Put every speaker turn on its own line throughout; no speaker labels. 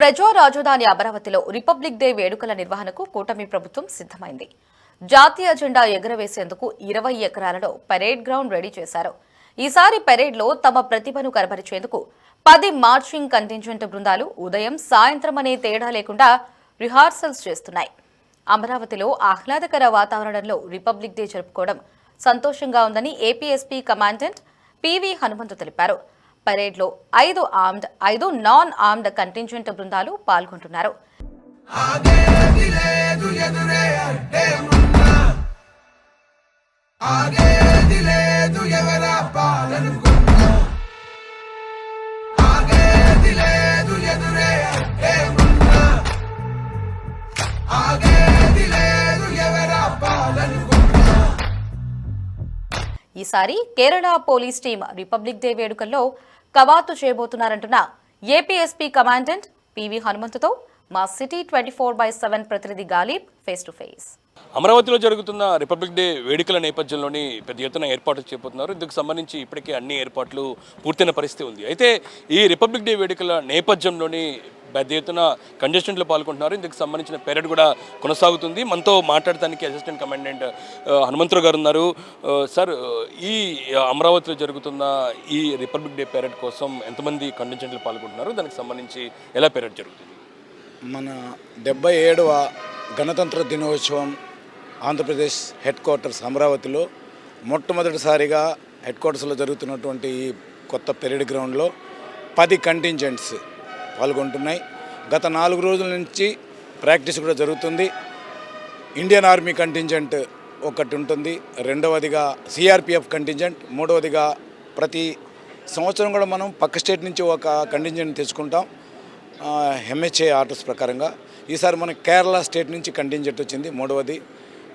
ప్రజా రాజధాని అమరావతిలో రిపబ్లిక్ డే వేడుకల నిర్వహణకు కూటమి ప్రభుత్వం సిద్దమైంది జాతీయ జెండా ఎగురవేసేందుకు ఇరవై ఎకరాలలో పరేడ్ గ్రౌండ్ రెడీ చేశారు. ఈసారి పెరేడ్లో తమ ప్రతిభను కనబరిచేందుకు పది మార్చింగ్ కంటింజెంట్ బృందాలు ఉదయం సాయంత్రం అనే తేడా లేకుండా రిహార్సల్స్ చేస్తున్నాయి. అమరావతిలో ఆహ్లాదకర వాతావరణంలో రిపబ్లిక్ డే జరుపుకోవడం సంతోషంగా ఉందని ఏపీఎస్పీ కమాండెంట్ పివి హనుమంతు తెలిపారు. పరేడ్లో ఐదు ఆర్మ్డ్ ఐదు నాన్ ఆర్మ్డ్ కంటింజెంట్ బృందాలు పాల్గొంటున్నారు. ఈసారి Kerala police team republic day వేడుకల్లో కవాతు చేయబోతున్నారంటున్న ఏపీఎస్పీ కమాండెంట్ పివి హనుమంతుతో మా city twenty four by seven ప్రతినిధి గాలిబ్ ఫేస్ టు ఫేస్.
అమరావతిలో జరుగుతున్న రిపబ్లిక్ డే వేడుకల నేపథ్యంలోని పెద్ద ఎత్తున ఏర్పాట్లు చేయబోతున్నారు ఇందుకు సంబంధించి ఇప్పటికే అన్ని ఏర్పాట్లు పూర్తయిన పరిస్థితి ఉంది. అయితే ఈ రిపబ్లిక్ డే వేడుకల నేపథ్యంలోని పెద్ద ఎత్తున కంటెస్టెంట్లు పాల్గొంటున్నారు. ఇందుకు సంబంధించిన పెరేడ్ కూడా కొనసాగుతుంది. మనతో మాట్లాడటానికి అసిస్టెంట్ కమాండెంట్ హనుమంతరావు గారు ఉన్నారు. సార్ ఈ అమరావతిలో జరుగుతున్న ఈ రిపబ్లిక్ డే పెరేడ్ కోసం ఎంతమంది కంటెస్టెంట్లు పాల్గొంటున్నారు? దానికి సంబంధించి ఎలా పెరేడ్ జరుగుతుంది?
మన డెబ్బై ఏడవ గణతంత్ర దినోత్సవం ఆంధ్రప్రదేశ్ హెడ్ క్వార్టర్స్ అమరావతిలో మొట్టమొదటిసారిగా హెడ్ క్వార్టర్స్లో జరుగుతున్నటువంటి ఈ కొత్త పెరేడ్ గ్రౌండ్లో పది కంటింజెంట్స్ పాల్గొంటున్నాయి. గత నాలుగు రోజుల నుంచి ప్రాక్టీస్ కూడా జరుగుతుంది. ఇండియన్ ఆర్మీ కంటింజెంట్ ఒకటి ఉంటుంది. రెండవదిగా సిఆర్పిఎఫ్ కంటింజెంట్. మూడవదిగా ప్రతి సంవత్సరం కూడా మనం పక్క స్టేట్ నుంచి ఒక కంటింజెంట్ తెచ్చుకుంటాం. ఎంహెచ్ఏ ఆర్డర్స్ ప్రకారంగా. ఈసారి మన కేరళ స్టేట్ నుంచి కంటింజెంట్ వచ్చింది. మూడవది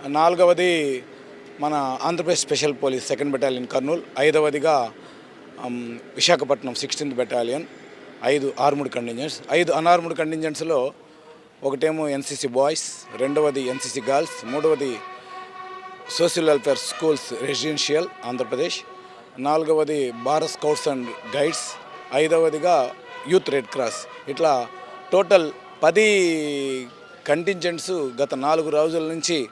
నాలుగవది మన Andhra Pradesh special police second battalion Kurnool ఐదవదిగా విశాఖపట్నం సిక్స్టీన్త్ బెటాలియన్ ఐదు ఆర్ముడ్ కంటింజెంట్స్ ఐదు అనార్ముడ్ కంటింజెంట్స్లో ఒకటేమో ఎన్సీసీ బాయ్స్ రెండవది ఎన్సీసీ గర్ల్స్ మూడవది social welfare schools residential Andhra Pradesh నాలుగవది భారత్ స్కౌట్స్ అండ్ గైడ్స్ ఐదవదిగా యూత్ రెడ్ క్రాస్. ఇట్లా టోటల్ పది కంటింజెంట్స్ గత నాలుగు రోజుల నుంచి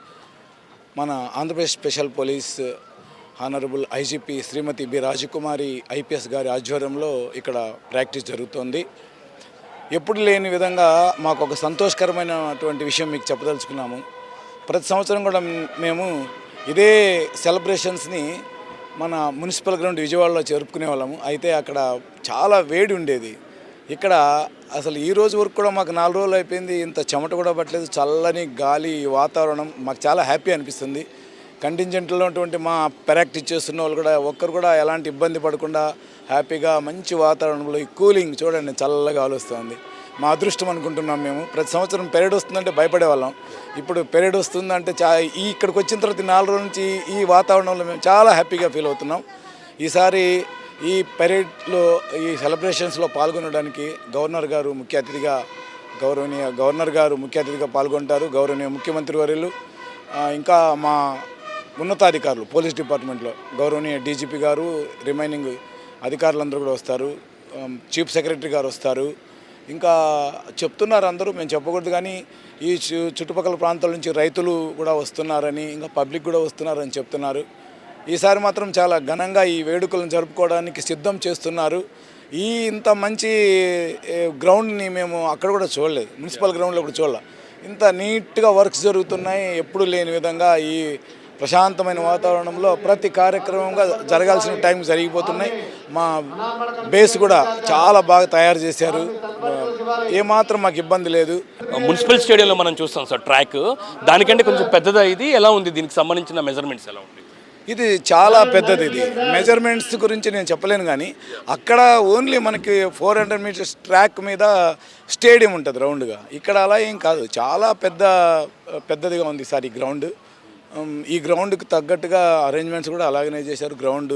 మన Andhra Pradesh special police honourable IGP Shrimati B Rajakumari IPS గారి ఆధ్వర్యంలో ఇక్కడ ప్రాక్టీస్ జరుగుతోంది. ఎప్పుడు లేని విధంగా మాకు ఒక సంతోషకరమైనటువంటి విషయం మీకు చెప్పదలుచుకున్నాము. ప్రతి సంవత్సరం కూడా మేము ఇదే సెలబ్రేషన్స్ని మన మున్సిపల్ గ్రౌండ్ విజయవాడలో జరుపుకునే వాళ్ళము అయితే అక్కడ చాలా వేడి ఉండేది. ఇక్కడ అసలు ఈ రోజు వరకు కూడా మాకు నాలుగు రోజులు అయిపోయింది. ఇంత చెమట కూడా పట్టలేదు. చల్లని గాలి వాతావరణం మాకు చాలా హ్యాపీ అనిపిస్తుంది. కంటింజెంట్లో ఉన్నటువంటి మా ప్రాక్టీస్ చేస్తున్న వాళ్ళు కూడా ఒక్కరు కూడా ఎలాంటి ఇబ్బంది పడకుండా హ్యాపీగా మంచి వాతావరణంలో ఈ కూలింగ్ చూడండి చల్లగా ఆలోస్తుంది. మా అదృష్టం అనుకుంటున్నాం మేము. ప్రతి సంవత్సరం పెరేడ్ వస్తుందంటే భయపడేవాళ్ళం. ఇప్పుడు పెరేడ్ వస్తుందంటే చా ఈ ఇక్కడికి వచ్చిన తర్వాత నాలుగు రోజుల నుంచి ఈ వాతావరణంలో మేము చాలా హ్యాపీగా ఫీల్ అవుతున్నాం. ఈసారి ఈ పెరేడ్లో ఈ సెలబ్రేషన్స్లో పాల్గొనడానికి గవర్నర్ గారు ముఖ్య అతిథిగా గౌరవనీయ గవర్నర్ గారు ముఖ్య అతిథిగా పాల్గొంటారు. గౌరవనీయ ముఖ్యమంత్రి వర్యులు ఇంకా మా ఉన్నతాధికారులు పోలీస్ డిపార్ట్మెంట్లో గౌరవనీయ డీజీపీ గారు రిమైనింగ్ అధికారులందరూ కూడా వస్తారు. చీఫ్ సెక్రటరీ గారు వస్తారు. ఇంకా చెప్తున్నారు అందరూ మేము చెప్పకూడదు కానీ ఈ చు- చుట్టుపక్కల ప్రాంతాల నుంచి రైతులు కూడా వస్తున్నారని ఇంకా పబ్లిక్ కూడా వస్తున్నారని చెప్తున్నారు. ఈసారి మాత్రం చాలా ఘనంగా ఈ వేడుకలను జరుపుకోవడానికి సిద్ధం చేస్తున్నారు. ఈ ఇంత మంచి గ్రౌండ్ని మేము అక్కడ కూడా చూడలేదు. మున్సిపల్ గ్రౌండ్లో కూడా చూడలేదు ఇంత నీట్గా వర్క్స్ జరుగుతున్నాయి. ఎప్పుడు లేని విధంగా ఈ ప్రశాంతమైన వాతావరణంలో ప్రతి కార్యక్రమంగా జరగాల్సిన టైం జరిగిపోతున్నాయి. మా బేస్ కూడా చాలా బాగా తయారు చేశారు. ఏమాత్రం మాకు ఇబ్బంది లేదు.
మున్సిపల్ స్టేడియంలో మనం చూస్తాం సార్ ట్రాక్. దానికంటే కొంచెం పెద్దదా ఇది? ఎలా ఉంది? దీనికి సంబంధించిన మెజర్మెంట్స్ ఎలా ఉంది?
ఇది చాలా పెద్దది ఇది. మెజర్మెంట్స్ గురించి నేను చెప్పలేను కానీ అక్కడ ఓన్లీ మనకి ఫోర్ హండ్రెడ్ మీటర్స్ ట్రాక్ మీద స్టేడియం ఉంటుంది రౌండ్గా ఇక్కడ అలా ఏం కాదు. చాలా పెద్ద పెద్దదిగా ఉంది సార్ ఈ గ్రౌండ్ ఈ గ్రౌండ్కి తగ్గట్టుగా అరేంజ్మెంట్స్ కూడా అలాగనే చేశారు. గ్రౌండ్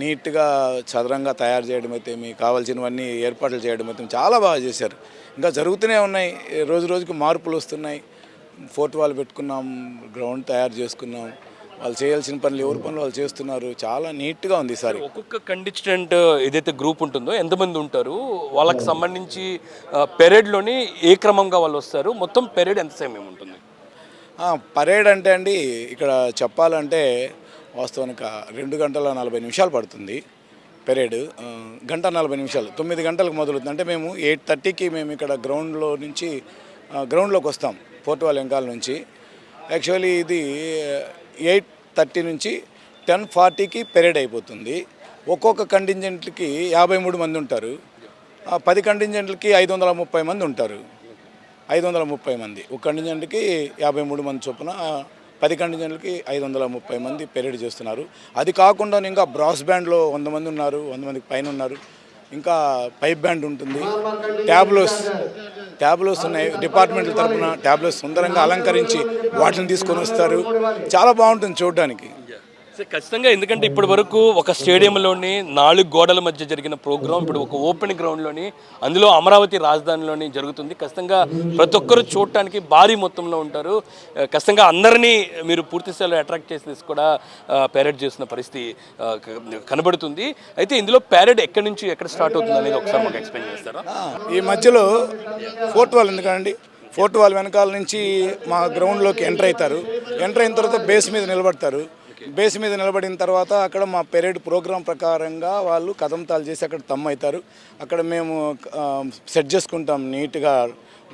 నీట్గా చదరంగా తయారు చేయడం అయితే మీకు కావాల్సినవన్నీ ఏర్పాట్లు చేయడం అయితే చాలా బాగా చేశారు. ఇంకా జరుగుతూనే ఉన్నాయి. రోజు రోజుకి మార్పులు వస్తున్నాయి. ఫోర్త్ వాల్ పెట్టుకున్నాం గ్రౌండ్ తయారు చేసుకున్నాం. వాళ్ళు చేయాల్సిన పనులు ఎవరి పనులు వాళ్ళు చేస్తున్నారు. చాలా నీట్గా ఉంది ఈసారి
ఒక్కొక్క కండిస్టెంట్ ఏదైతే గ్రూప్ ఉంటుందో ఎంతమంది ఉంటారు వాళ్ళకి సంబంధించి పెరేడ్లోని ఏ క్రమంగా వాళ్ళు వస్తారు మొత్తం పెరేడ్ ఎంత సమయం ఉంటుంది?
పరేడ్ అంటే అండి ఇక్కడ చెప్పాలంటే వాస్తవానికి రెండు గంటల నలభై నిమిషాలు పడుతుంది పెరేడ్ గంట నలభై నిమిషాలు తొమ్మిది గంటలకు మొదలవుతుంది. అంటే మేము ఎయిట్ థర్టీకి మేము ఇక్కడ గ్రౌండ్లో నుంచి గ్రౌండ్లోకి వస్తాం పోర్టువాల్ వెంకాల నుంచి. యాక్చువల్లీ ఇది ఎయిట్ థర్టీ నుంచి టెన్ ఫార్టీకి పెరేడ్ అయిపోతుంది. ఒక్కొక్క కంటింజెంట్కి యాభై మూడు మంది ఉంటారు. పది కంటింజెంట్లకి ఐదు వందల ముప్పై మంది ఉంటారు. ఐదు వందల ముప్పై మంది. ఒక కంటింజెంట్కి యాభై మూడు మంది చొప్పున పది కంటింజెంట్లకి ఐదు వందల ముప్పై మంది పెరేడ్ చేస్తున్నారు. అది కాకుండా ఇంకా బ్రాస్ బ్యాండ్లో వంద మంది ఉన్నారు వంద మందికి పైన ఉన్నారు. ఇంకా పైప్ బ్యాండ్ ఉంటుంది ట్యాబ్లోస్ ట్యాబ్లోస్ ఉన్నాయి డిపార్ట్మెంట్ల తరపున ట్యాబ్లోస్ సుందరంగా అలంకరించి వాటిని తీసుకొని వస్తారు చాలా బాగుంటుంది చూడడానికి
ఖచ్చితంగా ఎందుకంటే ఇప్పటి వరకు ఒక స్టేడియంలోని నాలుగు గోడల మధ్య జరిగిన ప్రోగ్రాం ఇప్పుడు ఒక ఓపెన్ గ్రౌండ్లోని అందులో అమరావతి రాజధానిలోని జరుగుతుంది. ఖచ్చితంగా ప్రతి ఒక్కరు చూడటానికి భారీ మొత్తంలో ఉంటారు. ఖచ్చితంగా అందరినీ మీరు పూర్తి స్థాయిలో అట్రాక్ట్ చేసి కూడా ప్యారెడ్ చేసిన పరిస్థితి కనబడుతుంది. అయితే ఇందులో ప్యారెడ్ ఎక్కడి నుంచి ఎక్కడ స్టార్ట్ అవుతుంది అనేది ఒకసారి మాకు ఎక్స్ప్లెయిన్ చేస్తారా?
ఈ మధ్యలో ఫోర్ట్ వాల్ ఎందుకండి ఫోర్ట్ వాల్ వెనకాల నుంచి మా గ్రౌండ్లోకి ఎంటర్ అవుతారు. ఎంటర్ అయిన తర్వాత బేస్ మీద నిలబడతారు. బేస్ మీద నిలబడిన తర్వాత అక్కడ మా పెరేడ్ ప్రోగ్రాం ప్రకారంగా వాళ్ళు కదంతాలు చేసి అక్కడ తమ్ అవుతారు అక్కడ మేము సెట్ చేసుకుంటాం నీట్గా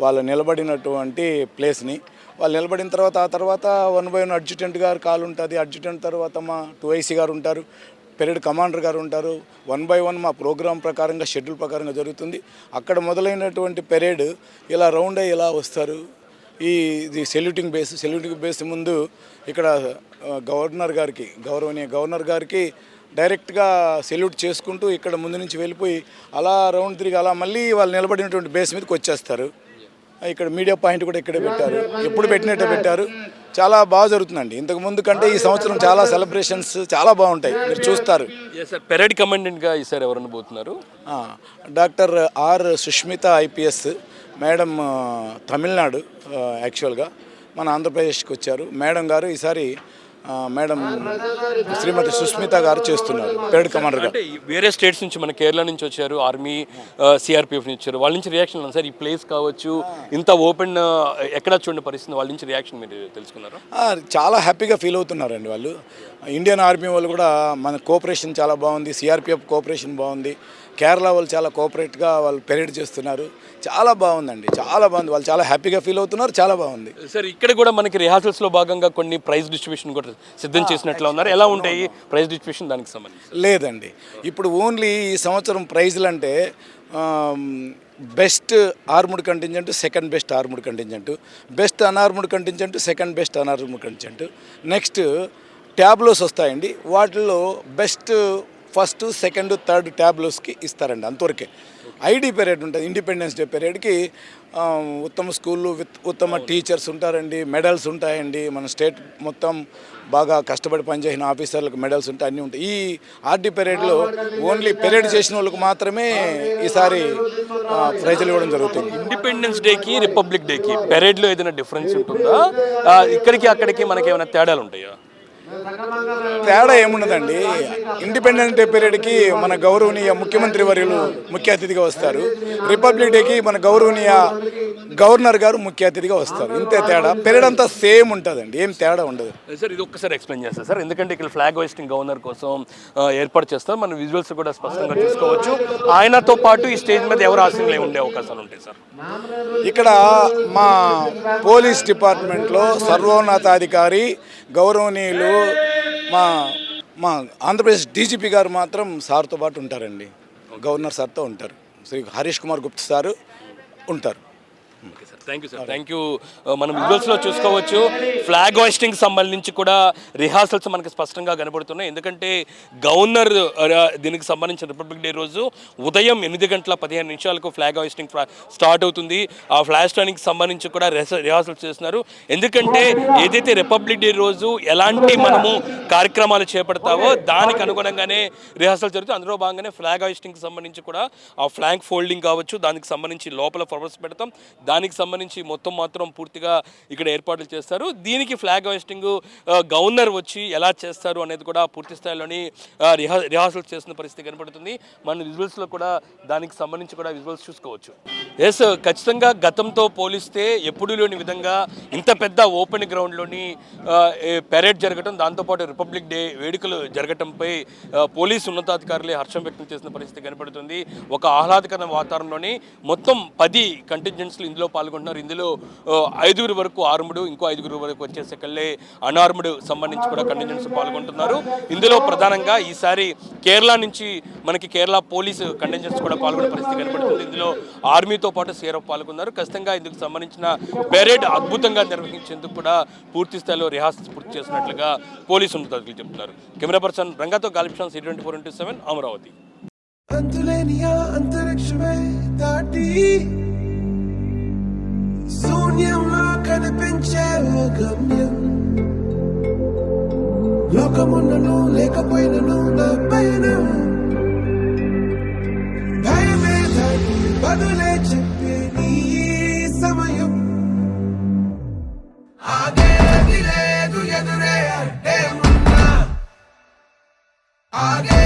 వాళ్ళు నిలబడినటువంటి ప్లేస్ని. వాళ్ళు నిలబడిన తర్వాత ఆ తర్వాత one by one adjutant garu call ఉంటుంది. అడ్జుటెంట్ తర్వాత మా టూ ఐసీ గారు ఉంటారు. పెరేడ్ కమాండర్ గారు ఉంటారు. వన్ బై వన్ మా ప్రోగ్రాం ప్రకారంగా షెడ్యూల్ ప్రకారంగా జరుగుతుంది. అక్కడ మొదలైనటువంటి పెరేడ్ ఇలా రౌండ్ అయ్యి ఇలా వస్తారు. ఈ ఇది సెల్యూటింగ్ బేస్ సెల్యూటింగ్ బేస్ ముందు ఇక్కడ గవర్నర్ గారికి గౌరవనీయ గవర్నర్ గారికి డైరెక్ట్గా సెల్యూట్ చేసుకుంటూ ఇక్కడ ముందు నుంచి వెళ్ళిపోయి అలా రౌండ్ తిరిగి అలా మళ్ళీ వాళ్ళు నిలబడినటువంటి బేస్ మీదకి వచ్చేస్తారు. ఇక్కడ మీడియా పాయింట్ కూడా ఇక్కడే పెట్టారు. ఎప్పుడు పెట్టినట్టే పెట్టారు. చాలా బాగా జరుగుతుందండి. ఇంతకు ముందు కంటే ఈ సంవత్సరం చాలా సెలబ్రేషన్స్ చాలా బాగుంటాయి. మీరు చూస్తారు.
పెరేడ్ కమాండెంట్గా ఈసారి ఎవరు పోతున్నారు?
Doctor R Sushmita IPS madam Tamil Nadu యాక్చువల్గా మన ఆంధ్రప్రదేశ్కి వచ్చారు. మేడం గారు ఈసారి మేడం శ్రీమతి సుష్మిత గారు చేస్తున్నారు పెరడ్ కమాండర్ గారు.
అంటే వేరే స్టేట్స్ నుంచి మన కేరళ నుంచి వచ్చారు ఆర్మీ సిఆర్పిఎఫ్ నుంచి వచ్చారు వాళ్ళ నుంచి రియాక్షన్ సార్ ఈ ప్లేస్ కావచ్చు ఇంత ఓపెన్ ఎక్కడ చూడండి పరిస్థితి వాళ్ళ నుంచి రియాక్షన్ మీరు తెలుసుకున్నారు?
చాలా హ్యాపీగా ఫీల్ అవుతున్నారండి వాళ్ళు. ఇండియన్ ఆర్మీ వాళ్ళు కూడా మన కోఆపరేషన్ చాలా బాగుంది సిఆర్పిఎఫ్ కోఆపరేషన్ బాగుంది కేరళ వాళ్ళు చాలా కోఆపరేట్గా వాళ్ళు పెరేడ్ చేస్తున్నారు. చాలా బాగుందండి చాలా బాగుంది. వాళ్ళు చాలా హ్యాపీగా ఫీల్ అవుతున్నారు చాలా బాగుంది.
సార్ ఇక్కడ కూడా మనకి రిహార్సల్స్లో భాగంగా కొన్ని ప్రైజ్ డిస్ట్రిబ్యూషన్ కూడా సిద్ధం చేసినట్లు ఉన్నారు. ఎలా ఉంటాయి ప్రైజ్ డిస్ట్రిబ్యూషన్ దానికి సంబంధించి?
లేదండి. ఇప్పుడు ఓన్లీ ఈ సంవత్సరం ప్రైజ్లు అంటే best armed contingent second best armed contingent best unarmed contingent second best unarmed contingent next tableaus వస్తాయండి. వాటిల్లో బెస్ట్ ఫస్ట్ సెకండ్ థర్డ్ ట్యాబ్లోస్కి ఇస్తారండి అంతవరకే. ఐడి పీరియడ్ ఉంటుంది ఇండిపెండెన్స్ డే పీరియడ్కి ఉత్తమ స్కూళ్ళు విత్ ఉత్తమ టీచర్స్ ఉంటారండి మెడల్స్ ఉంటాయండి. మన స్టేట్ మొత్తం బాగా కష్టపడి పనిచేసిన ఆఫీసర్లకు మెడల్స్ ఉంటాయి అన్నీ ఉంటాయి. ఈ ఆర్డీ పెరేడ్లో ఓన్లీ పెరేడ్ చేసిన వాళ్ళకి మాత్రమే ఈసారి ప్రైజులు ఇవ్వడం జరుగుతుంది.
ఇండిపెండెన్స్ డేకి రిపబ్లిక్ డేకి పెరేడ్లో ఏదైనా డిఫరెన్స్ ఉంటుందా? ఇక్కడికి అక్కడికి మనకి ఏమైనా తేడాలు ఉంటాయా
తేడా ఏమున్నదండి ఇండిపెండెన్స్ డే పీరియడ్కి మన గౌరవనీయ ముఖ్యమంత్రి వర్యులు ముఖ్య అతిథిగా వస్తారు. రిపబ్లిక్ డేకి మన గౌరవనీయ గవర్నర్ గారు ముఖ్య అతిథిగా వస్తారు. ఇంతే తేడా. పీరియడ్ అంతా సేమ్ ఉంటుందండి. ఏం తేడా ఉండదు.
సార్ ఇది ఒక్కసారి ఎక్స్ప్లెయిన్ చేస్తారు సార్ ఎందుకంటే ఇక్కడ ఫ్లాగ్ హోస్టింగ్ గవర్నర్ కోసం ఏర్పాటు చేస్తాం మన విజువల్స్ కూడా స్పష్టంగా చూసుకోవచ్చు. ఆయనతో పాటు ఈ స్టేజ్ మీద ఎవరు ఆశీనులై ఉండే అవకాశాలు ఉంటాయి సార్?
ఇక్కడ మా పోలీస్ డిపార్ట్మెంట్లో సర్వోన్నతాధికారి గౌరవనీయులు మా మా ఆంధ్రప్రదేశ్ డీజీపీ గారు మాత్రం సార్తో పాటు ఉంటారండి. గవర్నర్ సార్తో ఉంటారు. శ్రీ హరీష్ కుమార్ గుప్తా సారు ఉంటారు.
Okay sir thank you sir thank you మనం విజువల్స్లో చూసుకోవచ్చు. ఫ్లాగ్ హోస్టింగ్ సంబంధించి కూడా రిహార్సల్స్ మనకి స్పష్టంగా కనబడుతున్నాయి. ఎందుకంటే గవర్నర్ ఆ, దీనికి సంబంధించిన రిపబ్లిక్ డే రోజు ఉదయం ఎనిమిది గంటల పదిహేను నిమిషాలకు ఫ్లాగ్ హోస్టింగ్ స్టార్ట్ అవుతుంది. ఆ ఫ్లాగ్ స్టాండింగ్కి సంబంధించి కూడా రిహార్సల్స్ చేస్తున్నారు. ఎందుకంటే ఏదైతే రిపబ్లిక్ డే రోజు ఎలాంటి మనము కార్యక్రమాలు చేపడతావో దానికి అనుగుణంగానే రిహార్సల్ జరుగుతుంది అందులో భాగంగానే ఫ్లాగ్ హోస్టింగ్కి సంబంధించి కూడా ఆ ఫ్లాగ్ ఫోల్డింగ్ కావచ్చు. దానికి సంబంధించి లోపల ఫ్లవర్స్ పెడతాం. దానికి సంబంధించి మొత్తం మాత్రం పూర్తిగా ఇక్కడ ఏర్పాట్లు చేస్తారు. దీనికి ఫ్లాగ్ హోస్టింగ్ గవర్నర్ వచ్చి ఎలా చేస్తారు అనేది కూడా పూర్తి స్థాయిలోని రిహా రిహార్సల్ చేస్తున్న పరిస్థితి కనపడుతుంది. మన విజువల్స్లో కూడా దానికి సంబంధించి కూడా విజువల్స్ చూసుకోవచ్చు. ఎస్ ఖచ్చితంగా గతంతో పోలిస్తే ఎప్పుడూ లేని విధంగా ఇంత పెద్ద ఓపెన్ గ్రౌండ్లోని పెరేడ్ జరగటం దాంతోపాటు రిపబ్లిక్ డే వేడుకలు జరగటంపై పోలీసు ఉన్నతాధికారులే హర్షం వ్యక్తం చేసిన పరిస్థితి కనపడుతుంది. ఒక ఆహ్లాదకర వాతావరణంలోని మొత్తం పది కంటింజెంట్స్లు ఇందులో పాల్గొంటున్నారు. ఇందులో ఐదుగురు వరకు ఆర్ముడు ఇంకో ఐదుగురు వరకు వచ్చేసరికల్లే అనార్ముడు సంబంధించి కూడా కంటింజెంట్స్ పాల్గొంటున్నారు. ఇందులో ప్రధానంగా ఈసారి కేరళ నుంచి మనకి కేరళ పోలీసు కంటింజెంట్స్ కూడా పాల్గొనే పరిస్థితి కనబడుతుంది. ఇందులో ఆర్మీతో పాటు సీఆర్ఎఫ్ పాల్గొన్నారు. ఖచ్చితంగా ఇందుకు సంబంధించిన పెరేడ్ అద్భుతంగా నిర్వహించేందుకు కూడా పూర్తి స్థాయిలో రిహార్స్ పూర్తి చేసినట్లుగా పోలీసు ఉన్నతాధికారులు చెబుతున్నారు కెమెరా పర్సన్ రంగతో గాలిప్షన్ C twenty four into seven Amaravati.
అంతులేనియా అంతరిక్షమే దాటి గమ్యం. లోకమున్నను లేకపోయినను నా పైన. భయమే దాన్ని బదులే చెప్పే నీ సమయం. ఆగేది లేదు ఎదురే అంటే ఉన్నా. ఆగే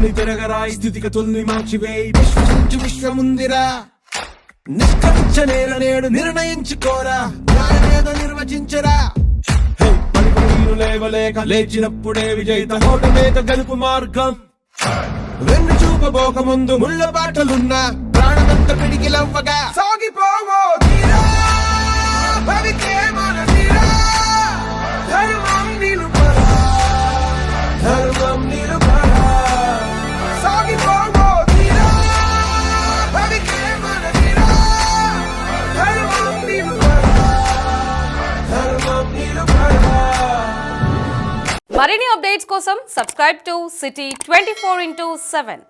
చరిత్రలన్నీ తిరగరాయి స్థితిగతుల్ని మార్చివేయి విశ్వసించు విశ్వముందిరా. నిష్కరించ నేల నేడు నిర్ణయించుకోరా నిర్వచించరా లేవలేక లేచినప్పుడే విజయిత హోటమేక గెలుపు మార్గం. వెన్ను చూపబోక ముందు ముళ్ళ బాటలున్నా ప్రాణమంత పిడికిలవ్వగా. సాగిపోవో తీరా
మరిన్ని అప్డేట్స్ కోసం subscribe to city twenty four into seven.